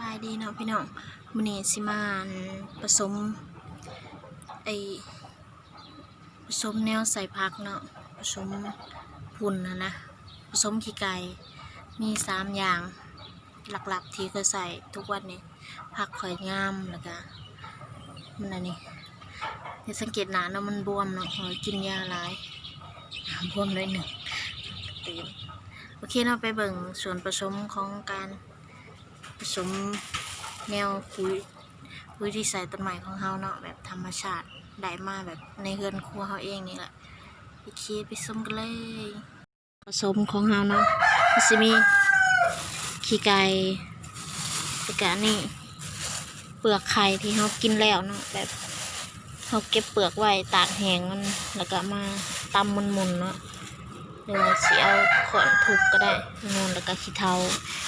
บายดีเนาะพี่น้องมื้อนี้สิมานผสมไอผสมแนวใส่ผักเนาะผสมพุ่นนะนะผสมขี้ไก่มีสามอย่างหลักๆที่เคยใส่ทุกวันนี้ผักข่อยงามแล้วก็มันอันนี้อย่าสังเกตหนาเนาะมันบวมเนาะหอยกินยาหลายบวมเลยหนึ่งตื่นโอเคเนาะไปเบิ่งส่วนผสมของการ ผสมแนวปุ๋ยปุ๋ยที่ใส่ต้นไม้ของเฮาเนาะแบบธรรมชาติได้มาแบบในเฮือนครัวเฮาเองนี่แหละโอเคไปผสมกันเลยผสมของเฮาเนาะมันสิมีขี้ไก่แล้วก็นี่เปลือกไข่ที่เฮากินแล้วเนาะแบบเฮาเก็บเปลือกไว้ตากแห้งมันแล้วก็มาตำมุนๆเนาะหรือว่าสิเอา ขอนทุบก็ได้นูนแล้วก็ขี้เทา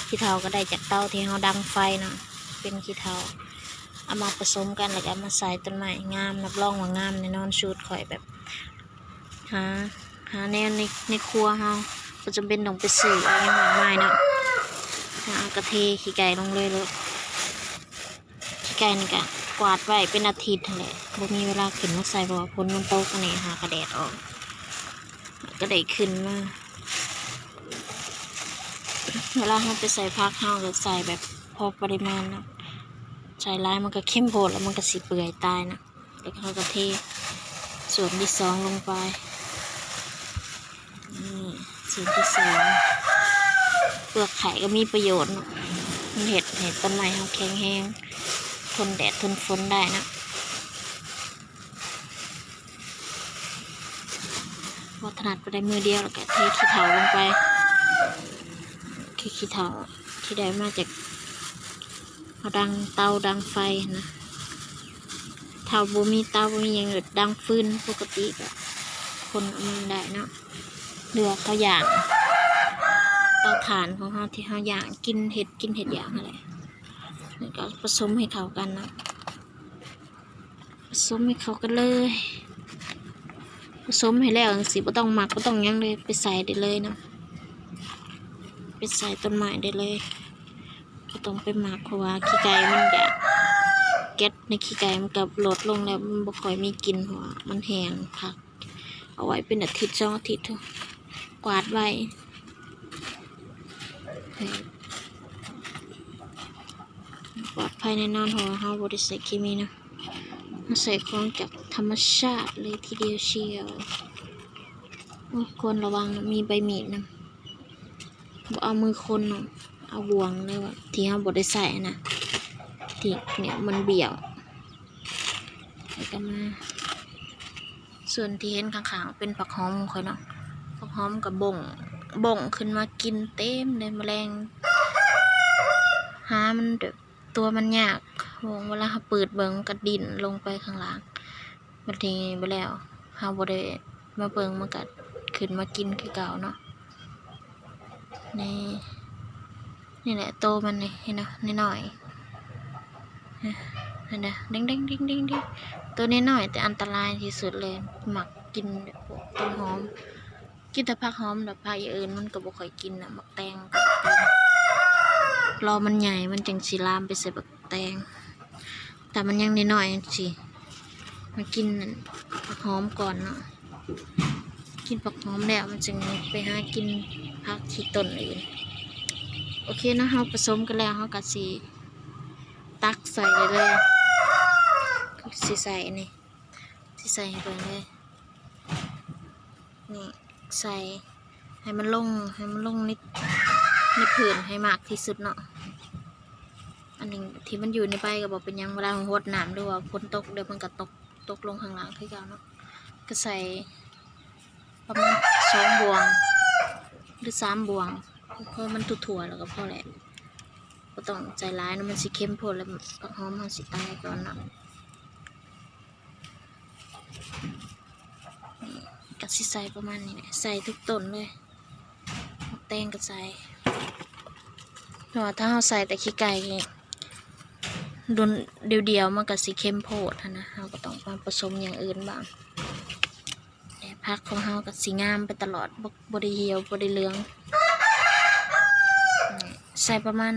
ขี้เทาก็ได้จากเตาที่เราดังไฟเนาะเป็นขี้เทาเอามาผสมกันแล้วก็เอามาใส่ต้นไม้งามนับรองว่างามในนอนชูดข่อยแบบหาหาแนวในในครัวเฮาก็จำเป็นต้องไปซื้อเอะไรมากมายเนาะเอากระเทขี้ไก่ลงเลยเลยขี้ไก่นี่ก็กวาดไว้เป็นอาทิตย์นั่นแหละบ่มีเวลาขึ้นมาใส่เพราะว่าพ้นมันโตกันนี่หากระแดดออกก็ได้ขึ้นมา เวลาเราไปใส่ผักเราก็ใส่แบบพอปริมาณนะใส่ร้ายมันก็เข้มโพดแล้วมันก็สิเปื่อยตายนะแล้วเขาก็เทส่วนที่สองลงไปนี่ส่วนที่สองเปลือกไข่ก็มีประโยชน์นะมันเห็ดเห็ดต้นไม้เขาแข็งแห้งทนแดดทนฝนได้นะวัถนัดไปได้มือเดียวแล้วก็เทขี้เถาลงไป คือขี้เถาที่ได้มาจากดังเตาดังไฟนะเถาบ่มีเตาบ่มีอย่างดังฟืนปกติก็คนเอามาได้เนาะเรือเขาอย่างเตาถ่านของเขาที่เขาอย่างกินเห็ดกินเห็ดอย่างอะไรแล้วก็ผสมให้เข้ากันนะผสมให้เข้ากันเลยผสมให้แล้วสิบ่ต้องหมักบ่ต้องยังเลยไปใส่ได้เลยนะ ไปใส่ต้นไม้ได้เลยก็ต้องไปหมักเพราะว่าขี้ไก่มันอยากแก๊สในขี้ไก่มันกับลดลงแล้วมันบ่ค่อยมีกลิ่นเพราะว่ามันแห้งพัก เอาไว้เป็นอาทิตย์สองอาทิตย์เถอะกวาดไว้ให้ปลอดภัยแน่นอนเพราะว่าเราบริใส่เคมีนะเราใส่ของจากธรรมชาติเลยทีเดียวเชียวควรระวังมีใบมีดนะ บ่เอามือคนเนาะเอาบวงเลยว่าที่เราบ่ได้ใส่นะที่เนี่ยมันเบี่ยวแล้วก็มา ส่วนที่เห็นข้างๆเป็นผักหอมค่อยเนาะผักหอมกับบ่งบ่งขึ้นมากินเต็มเลยแมลงหามันแบบตัวมันยากบ่งเวลาเราเปิดเบิงมันก็ดิ่นลงไปข้างล่างบัดนี้ไปแล้วเราบ่ได้มาเบิงมันก็ขึ้นมากินคือเก่าเนาะ นี่นี่แหละโตมันนี่เห็นนะนิดหน่อยเห็นนะเด้งเด้งเด้งเด้งเด้งตัวนี้หน่อยแต่อันตรายที่สุดเลย หมักกินพวกต้นหอม กินแต่ผักหอมแต่ผักอย่างอื่นมันก็บ่ค่อยกินนะหมักแตงก็บ่เป็นรอมันใหญ่มันจังสิลามไปใส่บักแตง แต่มันยังนิดหน่อยสิมากินผักหอมก่อนเนาะกินผักหอมแล้วมันจึงไปหากิน ผักที่ต้นอื่นโอเคนะเราผสมกันแล้วเราก็สีตักใส่เลยเลยสีใส่นี่สีใส่ให้เลยนี่ใส่ให้มันลงให้มันลงนิดในผืนให้มากที่สุดเนาะอันหนึงที่มันอยู่ในใบก็บอกเป็นยังเวลาหดน้ำหรือว่าฝนตกเดี๋ยวมันก็ตกตกลงข้างล่างคือเก่าเนาะก็ใส่ประมาณสองบวง หรือสามบวงเพราะมันถั่วๆแล้วก็พอแหละก็ต้องใจร้ายนะมันสิเข้มโพดแล้วผักหอมมันสิตายก่อนเนาะนี่ก็สิใส่ประมาณนี้แหละใส่ทุกต้นเลยแตงก็ใส่เพราะว่ถ้าเราใส่แต่ขี้ไก่ดุนเดียวๆมันก็สิเข้มโพดนะเราก็ต้องมาผสมอย่างอื่นบ้าง พักของเฮากับสีงามไปตลอดบบริเหี่ยวบริเหลือง ใส่ประมาณ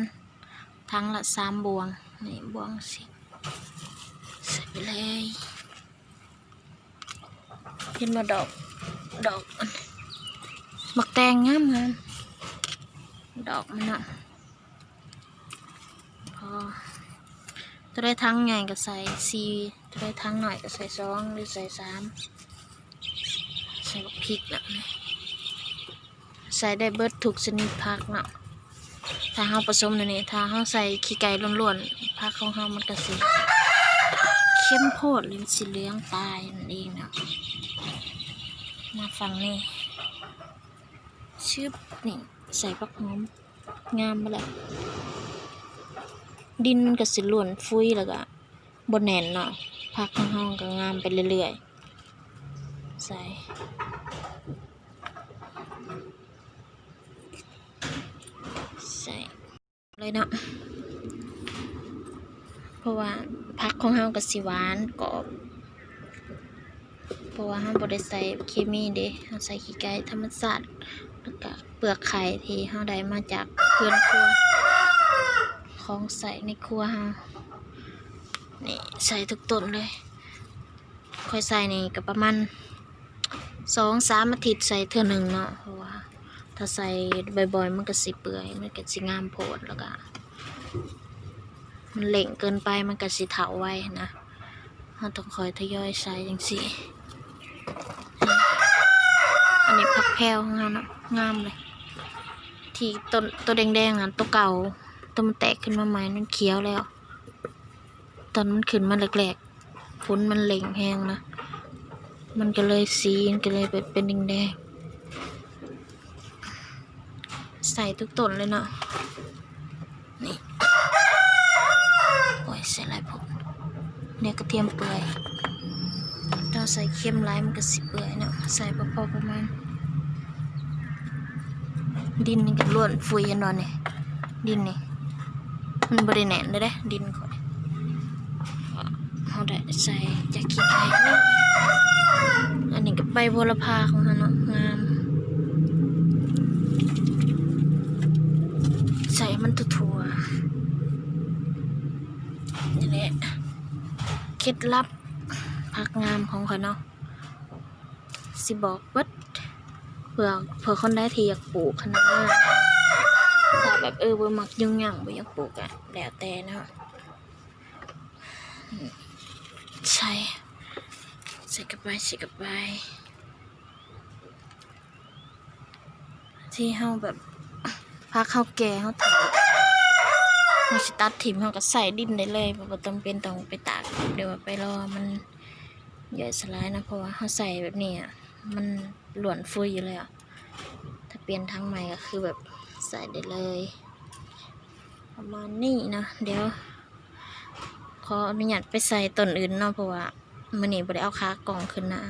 ทั้งละสามบวง นี่บวงสิใส่ไปเลยเห็นมาดอก ดอกอันบักแตงงามงามดอกมันอะพอจะได้ทั้งใหญ่ก็ใส่สี่จะได้ทั้งหน่อยก็ใส่สองหรือใส่สาม พริกแล้วใส่ได้เบิดถูกชนิดผักเนาะถ้าเฮาผสมในนี้ถ้าเฮาใส่ขี้ไก่ล้วนๆผักของเฮามันก็สิเข้มโพดหรือสีเหลืองตายนั่นเองเนาะมาฟังนี่ชึบนี่ใส่ผักหอมงามมาแล้วดินมันก็สิล้วนฟุยแล้วก็บนแนนเนาะผักของเฮาก็งามไปเรื่อยๆ ใส่ ใส่ เลยเนาะเพราะว่าผักของเฮาก็สิหวานกรอบเพราะว่าเฮาบ่ได้ใส่เคมีเด้เฮาใส่ขี้ไก่ธรรมชาติแล้วก็เปลือกไข่ที่เฮาได้มาจากเพื่อนครัวของใส่ในครัวเฮานี่ใส่ทุกต้นเลย ค่อยใส่นี่ก็ประมาณสองสามอาทิตย์ใส่เทื่อหนึ่งเนาะเพราะว่า ถ้าใส่บ่อยๆ มันก็สิเปื่อย มันก็สิงามโพดแล้วก็ มันเหล่งเกินไปมันก็สิเถาไว้นะเราต้องคอยทยอยใส่จังสิอันนี้ผักแพรวของาเนาะงามเลย ที่ต้นตัวแดงๆอะตัวเก่า ตัวมันแตกขึ้นมาใหม่มันเขียวแล้ว ตอนมันขึ้นมาแรกๆฝนมันเหล่งแห้งนะ มันก็เลยสีมันก็เลยเป็นเป็นแดงๆ ใส่ทุกต้นเลยเนาะ นี่ โอ้ยใส่ลายผงเนี่ยกระเทียมเปื่อยถ้าใส่เค็มลายมันก็สิเปื่อยเนาะ ใส่พอๆประมาณ ดินนี่ก็ล้วนฟุยอันนอนนี่ยดินนี่ มันบริแน่นเลยเด้ดินข่อยเขาได้ใส่จากขี้ไก่นี่อันนี้ก็ใบโหระพาของเขาเนาะงาม ใส่ มันถั่วๆนี่แหละเคล็ดลับผักงามของเขาเนาะสิบอกเบิดเผื่อเผื่อคนได้ที่อยากปลูกคณะน้าถ้าแบบเออบ่มักยุ่งยากบ่อยากปลูกอะแล้วแต่เนาะใส่ใส่กระไปใส่กระไปที่เฮาแบบ พักเข้าแก่ข้าวถาเราสิตัดถิ่มเขาก็ใส่ดินได้เลยบ่ต้องเป็นต้องไปตากเดี๋ยวไปรอมันใหญ่สลายนะเพราะว่าเขาใส่แบบนี้อะมันหลวนฟุยอยู่เลยอะถ้าเปลี่ยนทางใหม่ก็คือแบบใส่ได้เลย ประมาณนี้นะเดี๋ยวขออนุญาตไปใส่ต้นอื่นเนาะเพราะว่ามันนี่บ่ได้เอาขากล่องขึ้นนะ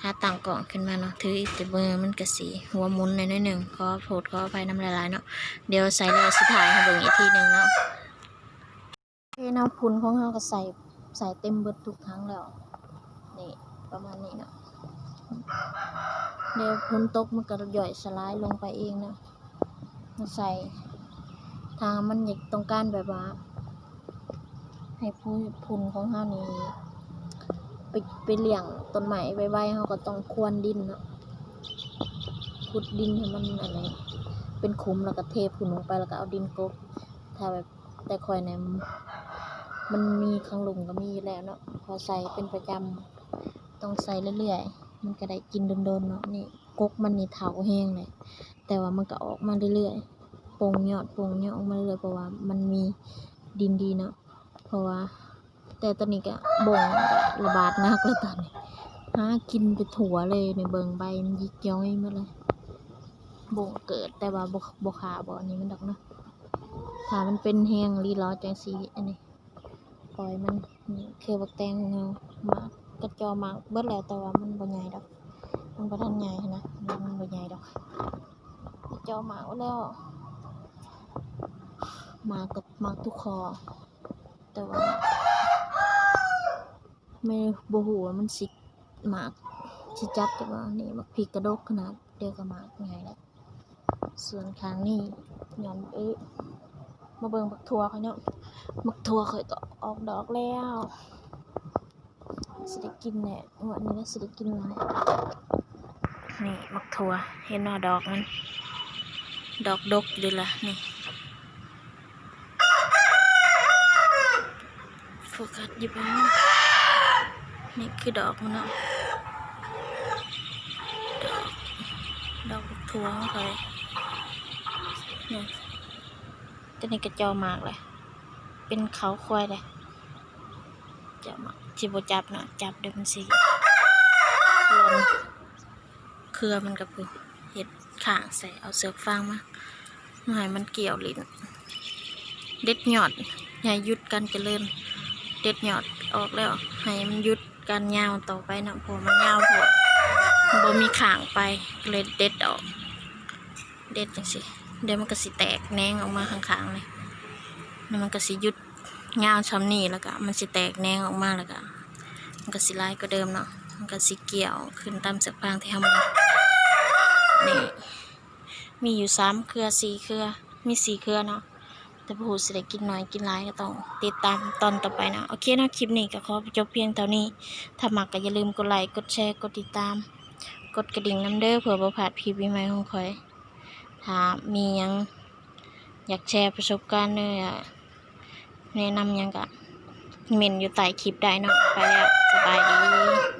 ถ้าต่างกล่องขึ้นมาเนาะถืออีกแต่เบอร์มันก็สีหัวมุนหน่อยๆหนึ่งขอโทษขออภัยน้ำลายๆเนาะเดี๋ยวใส่แล้วสุดท้ายให้เบิ่งอีกทีหนึ่งเนาะเทน้ำพุนของเราก็ใส่ใส่เต็มเบิดทุกครั้งแล้วนี่ประมาณนี้เนาะเดี๋ยวพุนตกมันก็ย่อยสลายลงไปเองเนาะมาใส่ทางมันอยากต้องการแบบว่า ให้พุนพุนของเรานี่ ไปไปเลี้ยงต้นไม้ไว้ๆเขาก็ต้องควนดินเนาะขุดดินให้มันอะไรเป็นขุมแล้วก็เทพื้นลงไปแล้วก็เอาดินกบถ้าแบบแต่คอยเนี่ยมันมีข้างหลุมก็มีแล้วเนาะพอใส่เป็นประจำต้องใส่เรื่อยๆ มันก็ได้กินโดนๆเนาะนี่กกมันนี่เถาแห้งเลยแต่ว่ามันก็ออกมาเรื่อยๆโปงยอดโปงยอดออกมาเรื่อยเพราะว่ามันมีดินดีเนาะเพราะว่า แต่ตอนนี้ก็บ่งระบาดหนักแล้วตอนนี้หากินไปถั่วเลยในเบิงใบมันยิกย้อยมาเลยบ่งเกิดแต่ว่าบ่บ่ขาบ่อันนี้มันดอกเนาะถ้ามันเป็นแห้งรีรอจังสีอันนี้ปล่อยมันนี่คือบักแตงของามากกระจอมากเบิดแล้วแต่ว่ามันบ่ใหญ่ดอก มันบ่ทันใหญ่นะมันบ่ใหญ่ดอกกระจอมากแล้วมากกับมากทุกคอแต่ว่า ไม่บ่ฮู้ว่ามันสิหมากสิจับแต่ว่านี่บักพริกกระดกขนาดเดียวกับหมากใหญ่แล้วส่วนข้างนี้ย้อนเอ้มาเบิ่งบักทัวเขาเนาะบักทัวเคยก็ออกดอกแล้วสิได้กินแน่งวดนี้นะสิได้กินหลยนี่บักทัวเห็นว่าดอกมันดอกดกอยู่เลยล่ะนี่โฟกัสอยู่บ้าง นี่คือดอกมันเนาะดอกดอกบักทัวของเขานี่ตัวนี้กระจอมากเลย เป็นเขาควายเลยจะมาจิบจับเนาะจับเดี๋ยวมันสิหล่นเครือมันกับคือเห็ดข่างใส่เอาเสือกฟางมาหน่อยมันเกี่ยวลิ้นเด็ดหยอดอย่าหยุดการเจริญเด็ดหยอดออกแล้ว ให้มันหยุด การยาวต่อไปเนาะเพอมันยาวโพดมันบ่มีข่างไปเลยเด็ดออก เด็ดจังสิเดี๋ยวมันก็สิแตกแนงออกมาข้างๆเลยแล้วมันก็สิยุดยาวช้ำนี่แล้วก็มันสิแตกแนงออกมาแล้วก็มันก็สิลายก็เดิมเนาะมันก็สิเกี่ยวขึ้นตามเสือกฟางที่ทำมานี่มีอยู่สามเครือสี่เครือมีสี่เครือเนาะ แต่ผู้สิได้กินน้อยกินหลายก็ต้องติดตามตอนต่อไปนะ โอเคนะคลิปนี้ก็ขอจบเพียงเท่านี้ ถ้ามักก็อย่าลืมกดไลค์กดแชร์กดติดตาม กดกระดิ่งน้ำเด้อเผื่อบ่พลาดคลิปใหม่ของข่อย ถ้ามียังอยากแชร์ประสบการณ์เลยอะแนะนำยังกะเมนอยู่ใต้คลิปได้เนาะไปแล้วสบายดี